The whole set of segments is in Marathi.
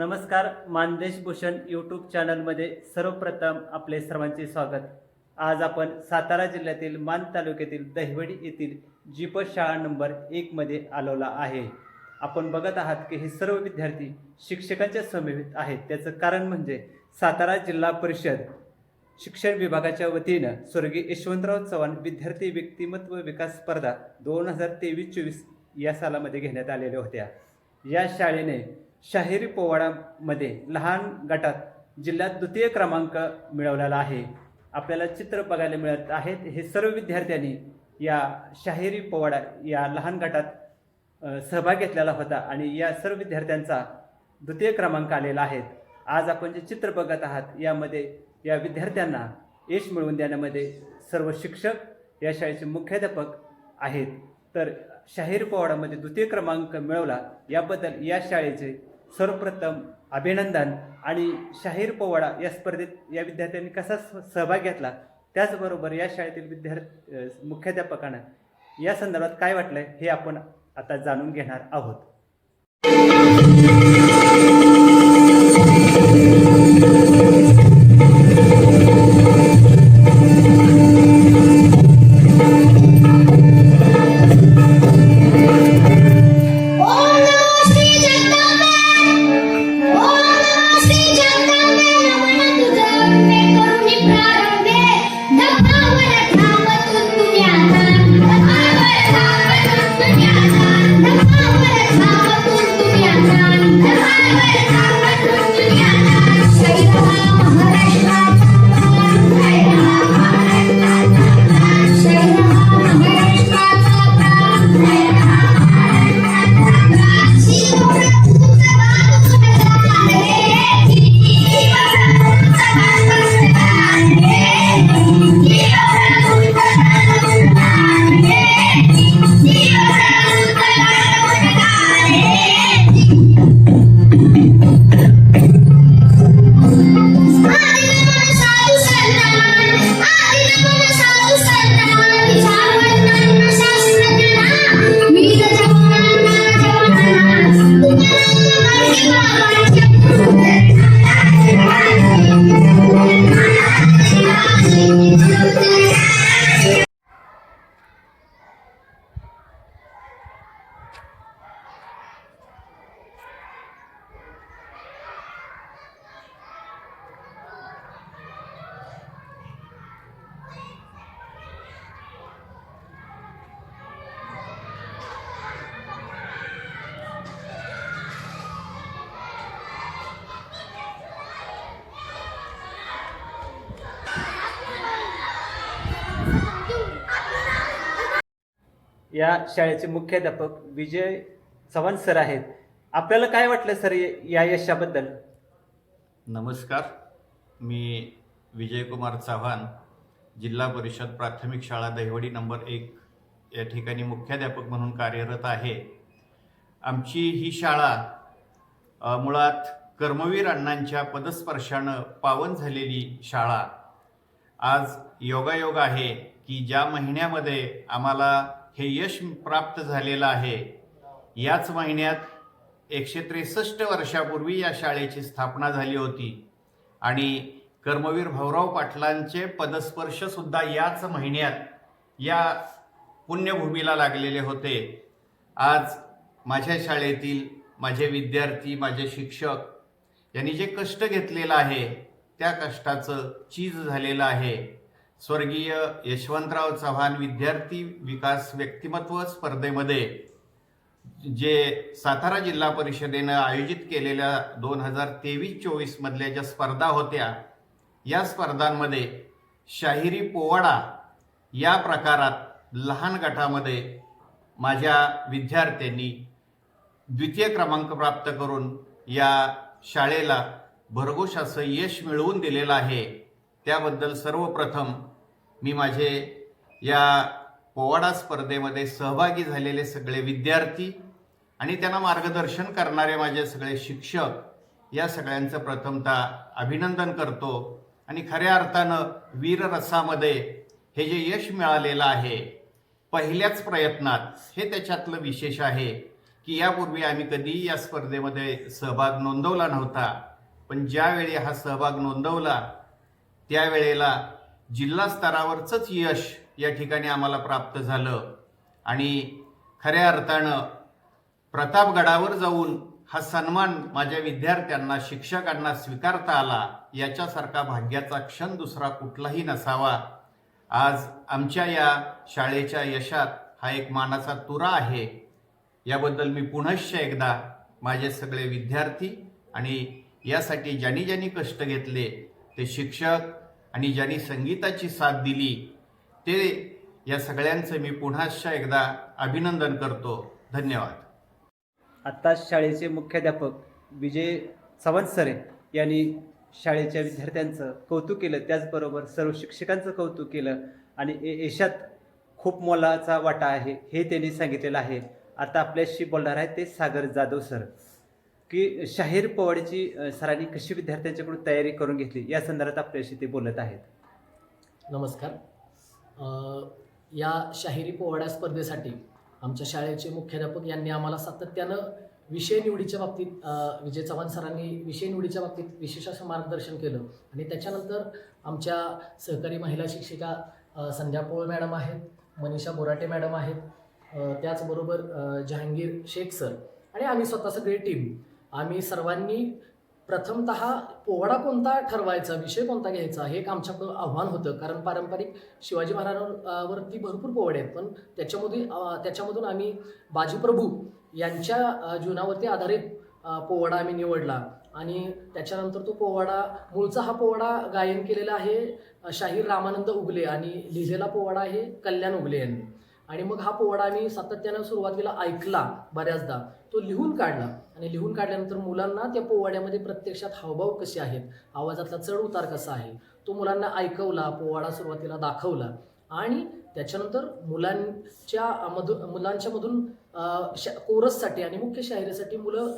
नमस्कार मानदेश भूषण यूट्यूब चॅनलमध्ये सर्वप्रथम आपले सर्वांचे स्वागत. आज आपण सातारा जिल्ह्यातील मान तालुक्यातील दहिवडी येथील जीप शाळा नंबर एकमध्ये आलेला आहे. आपण बघत आहात की हे सर्व विद्यार्थी शिक्षकांच्या समेवित आहेत. त्याचं कारण म्हणजे सातारा जिल्हा परिषद शिक्षण विभागाच्या वतीनं स्वर्गीय यशवंतराव चव्हाण विद्यार्थी व्यक्तिमत्व विकास स्पर्धा दोन हजार तेवीस चोवीस या सालामध्ये घेण्यात आलेल्या होत्या. या शाळेने शाहिरी पोवाडामध्ये लहान गटात जिल्ह्यात द्वितीय क्रमांक मिळवलेला आहे. आपल्याला चित्र बघायला मिळत आहेत. हे सर्व विद्यार्थ्यांनी या शाहिरी पोवाडा या लहान गटात सहभाग घेतलेला होता आणि या सर्व विद्यार्थ्यांचा द्वितीय क्रमांक आलेला आहे. आज आपण जे चित्र बघत आहात यामध्ये या विद्यार्थ्यांना यश मिळवून देण्यामध्ये सर्व शिक्षक या शाळेचे मुख्याध्यापक आहेत. तर शाहीर पोवाडामध्ये द्वितीय क्रमांक मिळवला. याबद्दल या शाळेचे सर्वप्रथम अभिनंदन आणि शाहीर पोवाडा या स्पर्धेत या विद्यार्थ्यांनी कसा स- सहभाग घेतला त्याचबरोबर या शाळेतील विद्यार्थी मुख्याध्यापकांना या संदर्भात काय वाटलंय हे आपण आता जाणून घेणार आहोत. या शाळेचे मुख्याध्यापक विजय चव्हाण सर आहेत. आपल्याला काय वाटलं सर या यशाबद्दल? नमस्कार. मी विजयकुमार चव्हाण जिल्हा परिषद प्राथमिक शाळा दहिवडी नंबर एक या ठिकाणी मुख्याध्यापक म्हणून कार्यरत आहे. आमची ही शाळा मुळात कर्मवीर अण्णांच्या पदस्पर्शानं पावन झालेली शाळा. आज योगायोग आहे की ज्या महिन्यामध्ये आम्हाला हे यश प्राप्त झालेलं आहे. याच महिन्यात एकशे त्रेसष्ट वर्षापूर्वी या शाळेची स्थापना झाली होती. आणि कर्मवीर भाऊराव पाटलांचे पदस्पर्शसुद्धा याच महिन्यात या पुण्यभूमीला लागलेले होते. आज माझ्या शाळेतील माझे विद्यार्थी माझे शिक्षक यांनी जे कष्ट घेतलेलं आहे त्या कष्टाचं चीज झालेलं आहे. स्वर्गीय यशवंतराव चव्हाण विद्यार्थी विकास व्यक्तिमत्व स्पर्धेमध्ये जे सातारा जिल्हा परिषदेनं आयोजित केलेल्या दोन हजार तेवीस चोवीसमधल्या ज्या स्पर्धा होत्या या स्पर्धांमध्ये शाहिरी पोवाडा या प्रकारात लहान गटामध्ये माझ्या विद्यार्थ्यांनी द्वितीय क्रमांक प्राप्त करून या शाळेला भरघोष असं यश मिळवून दिलेलं आहे. त्याबद्दल सर्वप्रथम मी माझे या पोवाडा स्पर्धेमध्ये सहभागी झालेले सगळे विद्यार्थी आणि त्यांना मार्गदर्शन करणारे माझे सगळे शिक्षक या सगळ्यांचं प्रथमतः अभिनंदन करतो. आणि खऱ्या अर्थानं वीररसामध्ये हे जे यश मिळालेलं आहे पहिल्याच प्रयत्नात हे त्याच्यातलं विशेष आहे की यापूर्वी आम्ही कधीही या स्पर्धेमध्ये सहभाग नोंदवला नव्हता. पण ज्यावेळी हा सहभाग नोंदवला त्यावेळेला जिल्हा स्तरावरचंच यश या ठिकाणी आम्हाला प्राप्त झालं. आणि खऱ्या अर्थानं प्रतापगडावर जाऊन हा सन्मान माझ्या विद्यार्थ्यांना शिक्षकांना स्वीकारता आला याच्यासारखा भाग्याचा क्षण दुसरा कुठलाही नसावा. आज आमच्या या शाळेच्या यशात हा एक मानाचा तुरा आहे. याबद्दल मी पुनश्च एकदा माझे सगळे विद्यार्थी आणि यासाठी ज्यांनी ज्यांनी कष्ट घेतले ते शिक्षक आणि ज्यांनी संगीताची साथ दिली ते या सगळ्यांचं मी पुन्हाशा एकदा अभिनंदन करतो. धन्यवाद. आत्ता शाळेचे मुख्याध्यापक विजय सावंत सरे यांनी शाळेच्या विद्यार्थ्यांचं कौतुक केलं त्याचबरोबर सर्व शिक्षकांचं कौतुक केलं आणि ए- यशात खूप मोलाचा वाटा आहे हे त्यांनी सांगितलेलं आहे. आता आपल्याशी बोलणार आहेत ते सागर जाधव सर. की शाहीर पवाडची सरांनी कशी विद्यार्थ्यांच्याकडून तयारी करून घेतली. या संदर्भात आपल्याशी ते बोलत आहेत. नमस्कार. या शाहिरी पोवाड्या स्पर्धेसाठी आमच्या शाळेचे मुख्याध्यापक यांनी आम्हाला सातत्यानं विषय निवडीच्या बाबतीत विजय चव्हाण सरांनी विषय निवडीच्या बाबतीत विशेष असं मार्गदर्शन केलं. आणि त्याच्यानंतर आमच्या सहकारी महिला शिक्षिका संध्या पोळ मॅडम आहेत मनीषा बोराटे मॅडम आहेत त्याचबरोबर जहांगीर शेख सर आणि आम्ही स्वतः सगळी टीम. आम्ही सर्वांनी प्रथमतः पोवाडा कोणता ठरवायचा विषय कोणता घ्यायचा हे एक आमच्याकडं आव्हान होतं. कारण पारंपरिक शिवाजी महाराजांवरती भरपूर पोवाडे आहेत. पण त्याच्यामधून त्याच्यामधून आम्ही बाजीप्रभू यांच्या जीवनावरती आधारित पोवाडा आम्ही निवडला. आणि त्याच्यानंतर तो पोवाडा मूळचा हा पोवाडा गायन केलेला आहे शाहीर रामानंद उगले आणि लिहिलेला पोवाडा आहे कल्याण उगले यांनी. आणि मग हा पोवाडा आम्ही सातत्यानं सुरुवातीला ऐकला बऱ्याचदा. तो लिहून काढला. आणि लिहून काढल्यानंतर मुलांना त्या पोवाड्यामध्ये प्रत्यक्षात हावभाव कसे आहेत? आवाजातला चढ उतार कसा आहे? तो मुलांना ऐकवला पोवाडा सुरुवातीला दाखवला आणि त्याच्यानंतर मुलांच्या मधून मुलांच्या मधून कोरससाठी आणि मुख्य शाहिरीसाठी मुलं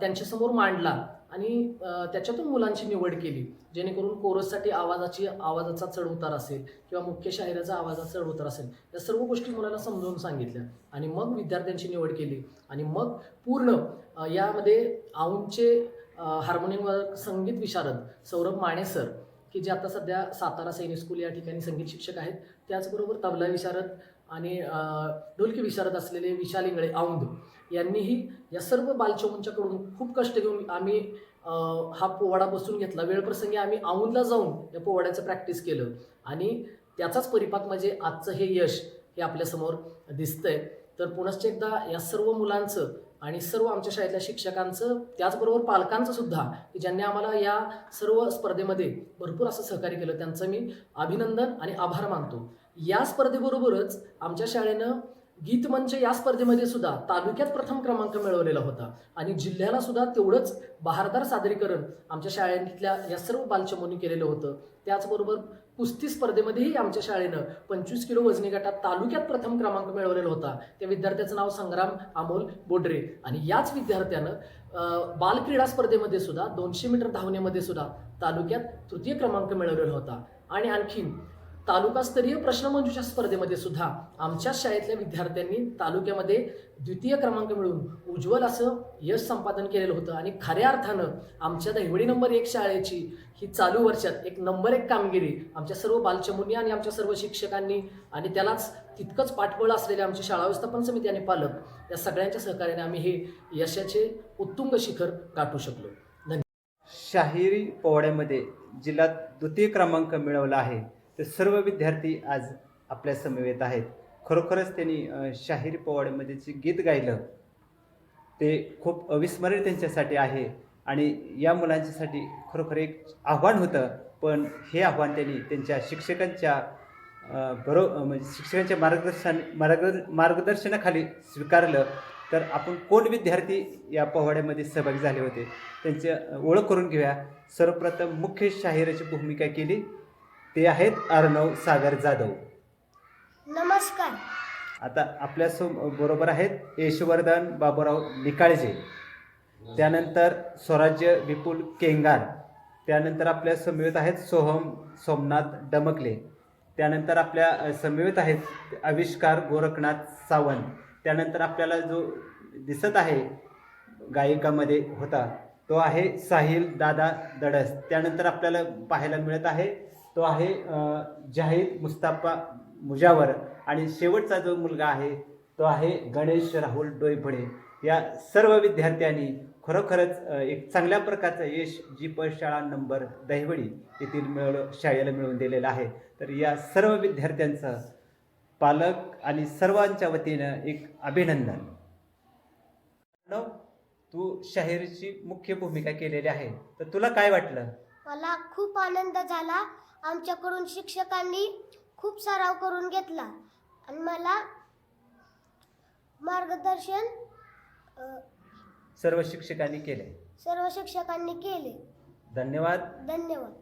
त्यांच्यासमोर मांडला. आणि त्याच्यातून मुलांची निवड केली जेणेकरून कोरससाठी आवाजाची आवाजाचा चढ उतार असेल किंवा मुख्य शाहिराचा आवाजाचा चढ उतार असेल या सर्व गोष्टी मुलाला समजावून सांगितल्या. आणि मग विद्यार्थ्यांची निवड केली. आणि मग पूर्ण यामध्ये आऊंचे हार्मोनियमवर संगीत विशारद सौरभ माने सर की जे आता सध्या सातारा सैनिक स्कूल या ठिकाणी संगीत शिक्षक आहेत त्याचबरोबर तबला विशारद आणि डोलकी ढोलकी विशारद असलेले विशाल इंगळे औंध यांनीही या सर्व बालचमूंच्याकडून खूप कष्ट घेऊन आम्ही हा पोवाडा बसून घेतला. वेळप्रसंगी आम्ही औंधला जाऊन या पोवाड्याचं प्रॅक्टिस केलं. आणि त्याचाच परिपाक म्हणजे आजचं हे यश हे आपल्यासमोर दिसतंय. तर पुनश्च एकदा या सर्व मुलांचं आणि सर्व आमच्या शाळेतल्या शिक्षकांचं त्याचबरोबर पालकांचं सुद्धा की ज्यांनी आम्हाला या सर्व स्पर्धेमध्ये भरपूर असं सहकार्य केलं त्यांचं मी अभिनंदन आणि आभार मानतो. या स्पर्धेबरोबरच आमच्या शाळेनं गीतमंच या स्पर्धेमध्ये सुद्धा तालुक्यात प्रथम क्रमांक मिळवलेला होता. आणि जिल्ह्याला सुद्धा तेवढंच बहारदार सादरीकरण आमच्या शाळेतल्या या सर्व बालचमूंनी केलेलं होतं. त्याचबरोबर कुस्ती स्पर्धेमध्येही आमच्या शाळेनं पंचवीस किलो वजनी गटात तालुक्यात प्रथम क्रमांक मिळवलेला होता. त्या विद्यार्थ्याचं नाव संग्राम अमोल बोडरे. आणि याच विद्यार्थ्यानं बालक्रीडा स्पर्धेमध्ये सुद्धा दोनशे मीटर धावण्यामध्ये सुद्धा तालुक्यात तृतीय क्रमांक मिळवलेला होता. आणि आणखीन तालुकास्तरीय प्रश्नमंजुषा स्पर्धेमध्ये सुद्धा आमच्याच शाळेतल्या विद्यार्थ्यांनी तालुक्यामध्ये द्वितीय क्रमांक मिळवून उज्ज्वल असं यश संपादन केलेलं होतं. आणि खऱ्या अर्थानं आमच्या दहिवडी नंबर एक शाळेची ही चालू वर्षात एक नंबर एक कामगिरी आमच्या सर्व बालचमुनी आणि आमच्या सर्व शिक्षकांनी आणि त्यालाच तितकंच पाठबळ असलेले आमचे शाळा व्यवस्थापन समिती आणि पालक या सगळ्यांच्या सहकार्याने आम्ही हे यशाचे उत्तुंग शिखर गाठू शकलो. शाहिरी पोवाड्यामध्ये जिल्ह्यात द्वितीय क्रमांक मिळवला आहे. ते सर्व विद्यार्थी आज आपल्या समवेत आहेत. खरोखरच त्यांनी शाहीर पोवाड्यामध्ये जे गीत गायलं ते खूप अविस्मरणीय त्यांच्यासाठी आहे आणि या मुलांच्यासाठी खरोखर एक आव्हान होतं. पण हे आव्हान त्यांनी त्यांच्या शिक्षकांच्या बरो म्हणजे शिक्षकांच्या मार्गदर्शन मार्ग मार्गदर्शनाखाली स्वीकारलं. तर आपण कोण विद्यार्थी या पोवाड्यामध्ये सहभागी झाले होते त्यांची ओळख करून घेऊया. सर्वप्रथम मुख्य शाहिराची भूमिका केली. ते आहेत अर्णव सागर जाधव. नमस्कार. आता आपल्या सो बरोबर आहेत यशवर्धन बाबूराव निकाळजे. त्यानंतर स्वराज्य विपुल केंगार. त्यानंतर आपल्या समवेत आहेत सोहम सोमनाथ डमकले. त्यानंतर आपल्या समवेत आहेत आविष्कार गोरखनाथ सावंत. त्यानंतर आपल्याला जो दिसत आहे गायिकामध्ये होता तो आहे साहिल दादा दडस. त्यानंतर आपल्याला पाहायला मिळत आहे तो आहे जाहीद मुस्ताफा मुजावर. आणि शेवटचा जो मुलगा आहे तो आहे गणेश राहुल डोईफडे. या सर्व विद्यार्थ्यांनी खरोखरच एक चांगल्या प्रकारचं यश जी शाळा नंबर दहिवडी येथील मिळवलं शाळेला मिळवून दिलेलं आहे. तर या सर्व विद्यार्थ्यांचं पालक आणि सर्वांच्या वतीनं एक अभिनंदन. तू शाहीरची मुख्य भूमिका केलेली आहे. तर तुला काय वाटलं? मला खूप आनंद झाला. आमच्याकडून शिक्षकांनी खूप सराव करून घेतला. आणि मला मार्गदर्शन सर्व शिक्षकांनी केले. सर्व शिक्षकांनी केले. धन्यवाद. धन्यवाद.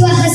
jiwa